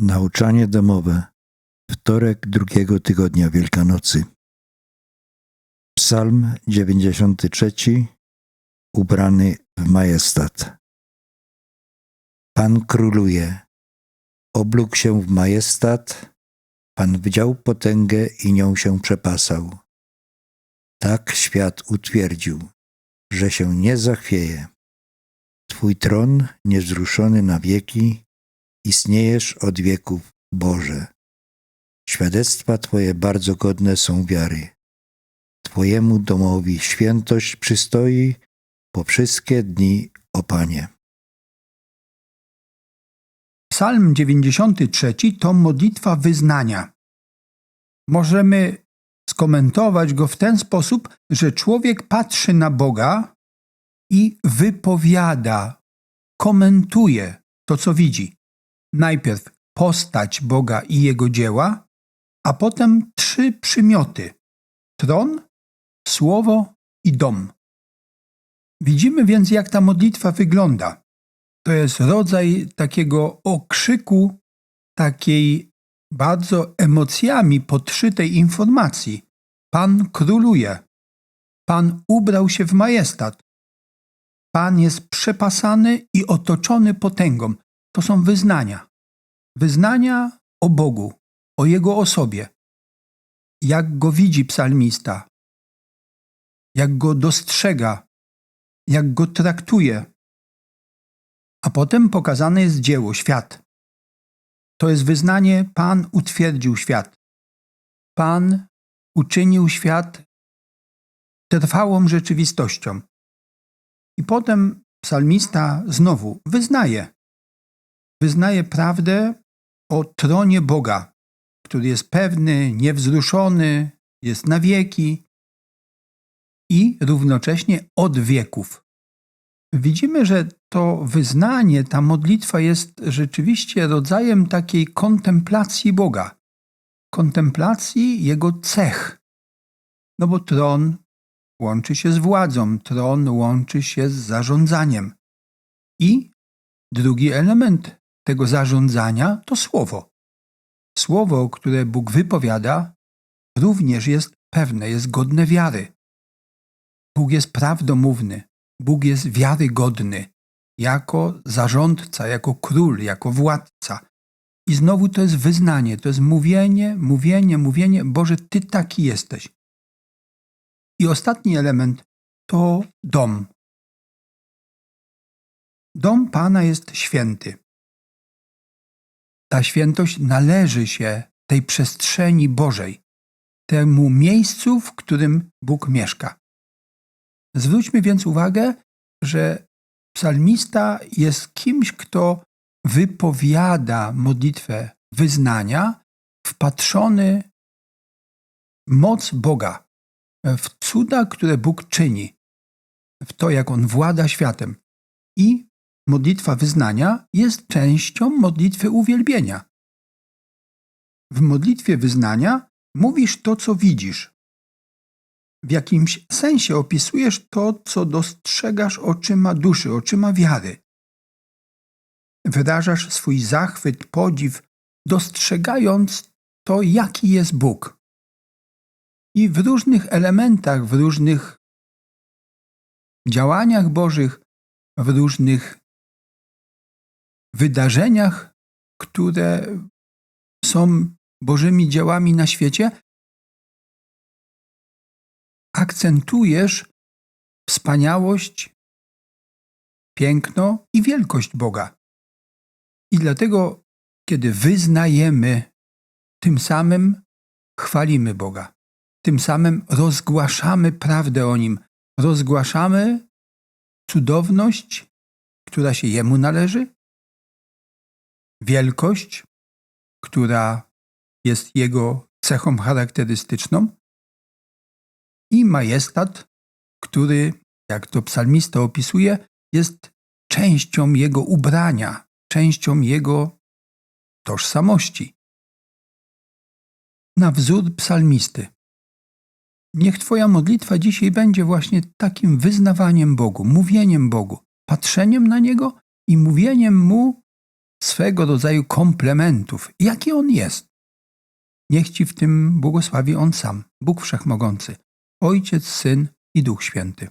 Nauczanie domowe. Wtorek drugiego tygodnia Wielkanocy. Psalm 93. Ubrany w majestat. Pan króluje. Oblógł się w majestat. Pan wdział potęgę i nią się przepasał. Tak świat utwierdził, że się nie zachwieje. Twój tron niewzruszony na wieki, istniejesz od wieków, Boże. Świadectwa Twoje bardzo godne są wiary. Twojemu domowi świętość przystoi po wszystkie dni, o Panie. Psalm 93 to modlitwa wyznania. Możemy skomentować go w ten sposób, że człowiek patrzy na Boga i wypowiada, komentuje to, co widzi. Najpierw postać Boga i jego dzieła, a potem trzy przymioty: tron, słowo i dom. Widzimy więc, jak ta modlitwa wygląda. To jest rodzaj takiego okrzyku, takiej bardzo emocjami podszytej informacji. Pan króluje. Pan ubrał się w majestat. Pan jest przepasany i otoczony potęgą. To są wyznania. Wyznania o Bogu, o Jego osobie. Jak go widzi psalmista, jak go dostrzega, jak go traktuje. A potem pokazane jest dzieło, świat. To jest wyznanie: Pan utwierdził świat. Pan uczynił świat trwałą rzeczywistością. I potem psalmista znowu wyznaje. Wyznaje prawdę o tronie Boga, który jest pewny, niewzruszony, jest na wieki i równocześnie od wieków. Widzimy, że to wyznanie, ta modlitwa jest rzeczywiście rodzajem takiej kontemplacji Boga, kontemplacji Jego cech. No bo tron łączy się z władzą, tron łączy się z zarządzaniem. I drugi element tego zarządzania to słowo. Słowo, które Bóg wypowiada, również jest pewne, jest godne wiary. Bóg jest prawdomówny, Bóg jest wiarygodny jako zarządca, jako król, jako władca. I znowu to jest wyznanie, to jest mówienie, mówienie, mówienie, Boże, Ty taki jesteś. I ostatni element to dom. Dom Pana jest święty. Ta świętość należy się tej przestrzeni Bożej, temu miejscu, w którym Bóg mieszka. Zwróćmy więc uwagę, że psalmista jest kimś, kto wypowiada modlitwę wyznania, wpatrzony w moc Boga, w cuda, które Bóg czyni, w to, jak On włada światem. I modlitwa wyznania jest częścią modlitwy uwielbienia. W modlitwie wyznania mówisz to, co widzisz. W jakimś sensie opisujesz to, co dostrzegasz oczyma duszy, oczyma wiary. Wyrażasz swój zachwyt, podziw, dostrzegając to, jaki jest Bóg. I w różnych elementach, w różnych działaniach Bożych, w różnych wydarzeniach, które są Bożymi dziełami na świecie, akcentujesz wspaniałość, piękno i wielkość Boga. I dlatego, kiedy wyznajemy, tym samym chwalimy Boga. Tym samym rozgłaszamy prawdę o Nim. Rozgłaszamy cudowność, która się Jemu należy, wielkość, która jest Jego cechą charakterystyczną, i majestat, który, jak to psalmista opisuje, jest częścią jego ubrania, częścią jego tożsamości. Na wzór psalmisty. Niech Twoja modlitwa dzisiaj będzie właśnie takim wyznawaniem Bogu, mówieniem Bogu, patrzeniem na Niego i mówieniem Mu swego rodzaju komplementów, jaki On jest. Niech Ci w tym błogosławi On sam, Bóg Wszechmogący, Ojciec, Syn i Duch Święty.